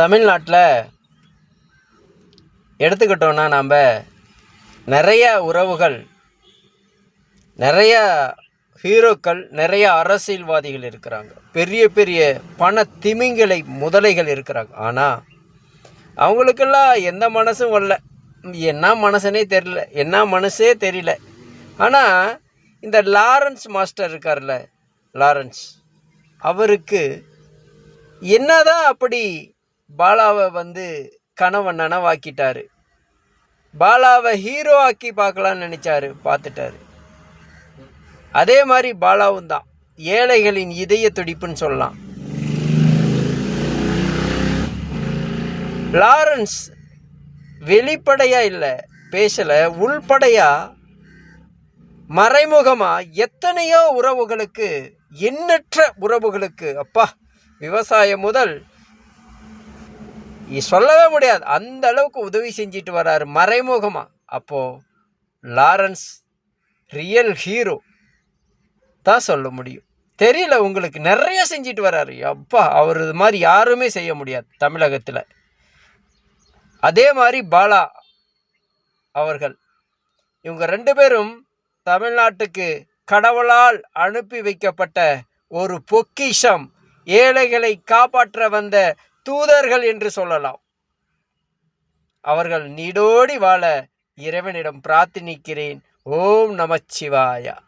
தமிழ்நாட்டில் எடுத்துக்கிட்டோன்னா நாம் நிறைய உறவுகள் நிறைய ஹீரோக்கள் நிறைய அரசியல்வாதிகள் இருக்கிறாங்க. பெரிய பெரிய பண திமிங்களை முதலைகள் இருக்கிறாங்க. ஆனால் அவங்களுக்கெல்லாம் எந்த மனசும் வரல. என்ன மனசுனே தெரியல. என்ன மனசே தெரியல. ஆனால் இந்த லாரன்ஸ் மாஸ்டர் இருக்கார்ல லாரன்ஸ் அவருக்கு என்னதான் அப்படி பாலாவை வந்து கணவன் நனவாக்கிட்டாரு. பாலாவை ஹீரோ ஆக்கி பார்க்கலான்னு நினச்சாரு பார்த்துட்டாரு. அதே மாதிரி பாலாவும் தான். ஏழைகளின் இதய துடிப்புன்னு சொல்லலாம். லாரன்ஸ் வெளிப்படையா இல்லை பேசலை உள்படையா மறைமுகமாக எத்தனையோ உறவுகளுக்கு எண்ணற்ற உறவுகளுக்கு அப்பா விவசாயம் முதல் சொல்லவே முடியாது. அந்த அளவுக்கு உதவி செஞ்சிட்டு வர்றாரு மறைமுகமாக அப்போ லாரன்ஸ் ரியல் ஹீரோ தான் சொல்ல முடியும். தெரியல உங்களுக்கு நிறைய செஞ்சிட்டு வர்றாரு அப்பா அவர் இது மாதிரி யாருமே செய்ய முடியாது தமிழகத்தில். அதே மாதிரி பாலா அவர்கள். இவங்க ரெண்டு பேரும் தமிழ்நாட்டுக்கு கடவுளால் அனுப்பி வைக்கப்பட்ட ஒரு பொக்கிஷம். ஏழைகளை காப்பாற்ற வந்த தூதர்கள் என்று சொல்லலாம். அவர்கள் நீடோடி வாழ இறைவனிடம் பிரார்த்தனிக்கிறேன். ஓம் நமச்சிவாயா.